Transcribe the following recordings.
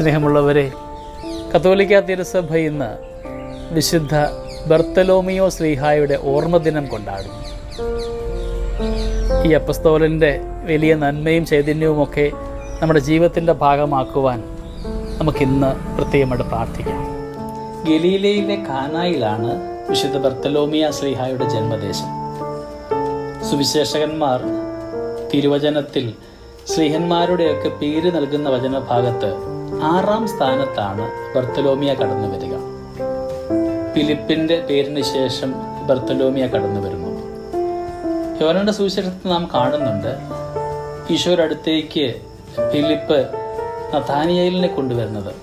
സ്നേഹമുള്ളവരെ കത്തോലിക്ക തിരുസഭ ഇന്ന് വിശുദ്ധ ബർത്തലോമിയോ ശ്രീഹായുടെ ഓർമ്മദിനം കൊണ്ടാടുന്നു. ഈ അപ്പസ്തോലന്റെ വലിയ നന്മയും ചൈതന്യവുമൊക്കെ നമ്മുടെ ജീവിതത്തിന്റെ ഭാഗമാക്കുവാൻ നമുക്കിന്ന് പ്രത്യേകമായിട്ട് പ്രാർത്ഥിക്കാം. ഗലീലയിലെ കാനായിലാണ് വിശുദ്ധ ബർത്തലോമിയ ശ്രീഹായുടെ ജന്മദേശം. സുവിശേഷകന്മാർ തിരുവചനത്തിൽ ശ്രീഹന്മാരുടെയൊക്കെ പേര് നൽകുന്ന വചനഭാഗത്ത് ആറാം സ്ഥാനത്താണ് ബർത്തലോമിയ കടന്നു വരിക. ഫിലിപ്പിന്റെ പേരിന് ശേഷം ബർത്തലോമിയ കടന്നു വരുന്നു. യോനയുടെ സുവിശേഷത്തിൽ നാം കാണുന്നുണ്ട് ഈശോയുടെ അടുത്തേക്ക് ഫിലിപ്പ് നഥാനിയലിനെ കൊണ്ടുവരുന്നത്.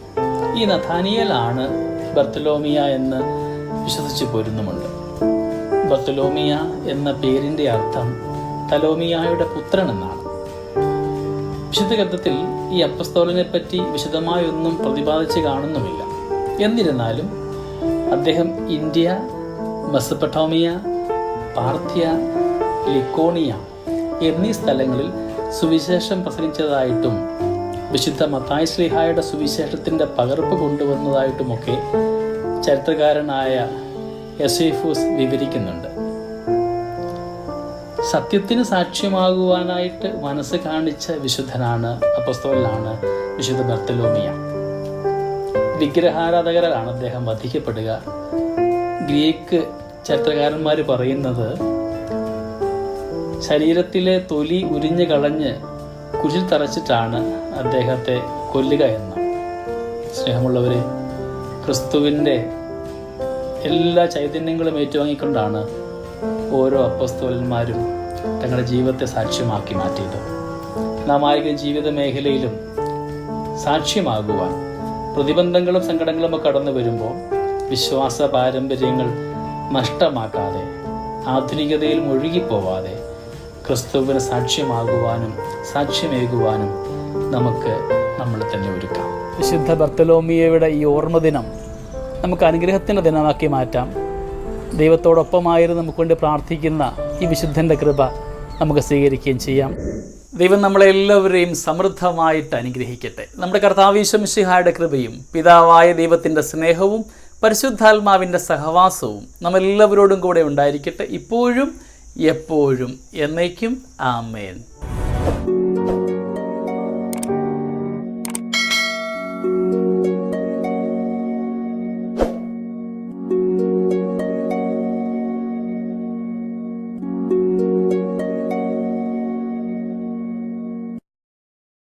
ഈ നഥാനിയലാണ് ബർത്തലോമിയ എന്ന് വിശ്വസിച്ച് പോരുന്നുമുണ്ട്. ബർത്തലോമിയ എന്ന പേരിന്റെ അർത്ഥം തലോമിയായുടെ പുത്രൻ എന്നാണ്. വിശുദ്ധ ഗ്രന്ഥത്തിൽ ഈ അപ്പസ്തോലനെ പറ്റി വിശദമായൊന്നും പ്രതിപാദിച്ച് കാണുന്നുമില്ല. എന്നിരുന്നാലും അദ്ദേഹം ഇന്ത്യ മെസ്സപ്പട്ടോമിയ പാർത്ഥ്യ ലിക്കോണിയ എന്നീ സ്ഥലങ്ങളിൽ സുവിശേഷം പ്രസംഗിച്ചതായിട്ടും വിശുദ്ധ മത്തായ് ശ്രീഹായുടെ സുവിശേഷത്തിന്റെ പകർപ്പ് കൊണ്ടുവന്നതായിട്ടുമൊക്കെ ചരിത്രകാരനായ യസീഫൂസ് വിവരിക്കുന്നുണ്ട്. സത്യത്തിന് സാക്ഷ്യമാകുവാനായിട്ട് മനസ്സ് കാണിച്ച വിശുദ്ധനാണ് അപ്പസ്തോലാണ് വിശുദ്ധ ബർത്തലോമിയ. വിഗ്രഹാരാധകരാണ് അദ്ദേഹം വധിക്കപ്പെടുക. ഗ്രീക്ക് ചരിത്രകാരന്മാർ പറയുന്നത് ശരീരത്തിലെ തൊലി ഉരിഞ്ഞു കളഞ്ഞ് കുരിശിൽ തറച്ചിട്ടാണ് അദ്ദേഹത്തെ കൊല്ലുക എന്ന്. സ്നേഹമുള്ളവരെ ക്രിസ്തുവിന്റെ എല്ലാ ചൈതന്യങ്ങളും ഏറ്റുവാങ്ങിക്കൊണ്ടാണ് ഓരോ അപ്പസ്തോലന്മാരും തങ്ങളുടെ ജീവിതത്തെ സാക്ഷ്യമാക്കി മാറ്റിയത്. നാം ആയിരിക്കും ജീവിത മേഖലയിലും സാക്ഷ്യമാകുവാൻ പ്രതിബന്ധങ്ങളും സങ്കടങ്ങളും ഒക്കെ കടന്നു വരുമ്പോൾ വിശ്വാസ പാരമ്പര്യങ്ങൾ നഷ്ടമാക്കാതെ ആധുനികതയിൽ മുഴുകിപ്പോവാതെ ക്രിസ്തുവിന് സാക്ഷ്യമാകുവാനും സാക്ഷ്യമേകുവാനും നമുക്ക് നമ്മൾ തന്നെ ഒരുക്കാം. വിശുദ്ധ ബർത്തലോമിയയുടെ ഈ ഓർമ്മദിനം നമുക്ക് അനുഗ്രഹത്തിന്റെ ദിനമാക്കി മാറ്റാം. ദൈവത്തോടൊപ്പമായിരുന്നു നമുക്ക് വേണ്ടി പ്രാർത്ഥിക്കുന്ന ഈ വിശുദ്ധന്റെ കൃപ നമുക്ക് സ്വീകരിക്കുകയും ചെയ്യാം. ദൈവം നമ്മളെല്ലാവരെയും സമൃദ്ധമായിട്ട് അനുഗ്രഹിക്കട്ടെ. നമ്മുടെ കർത്താവീശംഷിഹായുടെ കൃപയും പിതാവായ ദൈവത്തിന്റെ സ്നേഹവും പരിശുദ്ധാത്മാവിന്റെ സഹവാസവും നമ്മളെല്ലാവരോടും കൂടെ ഉണ്ടായിരിക്കട്ടെ. ഇപ്പോഴും എപ്പോഴും എന്നേക്കും ആമേൻ.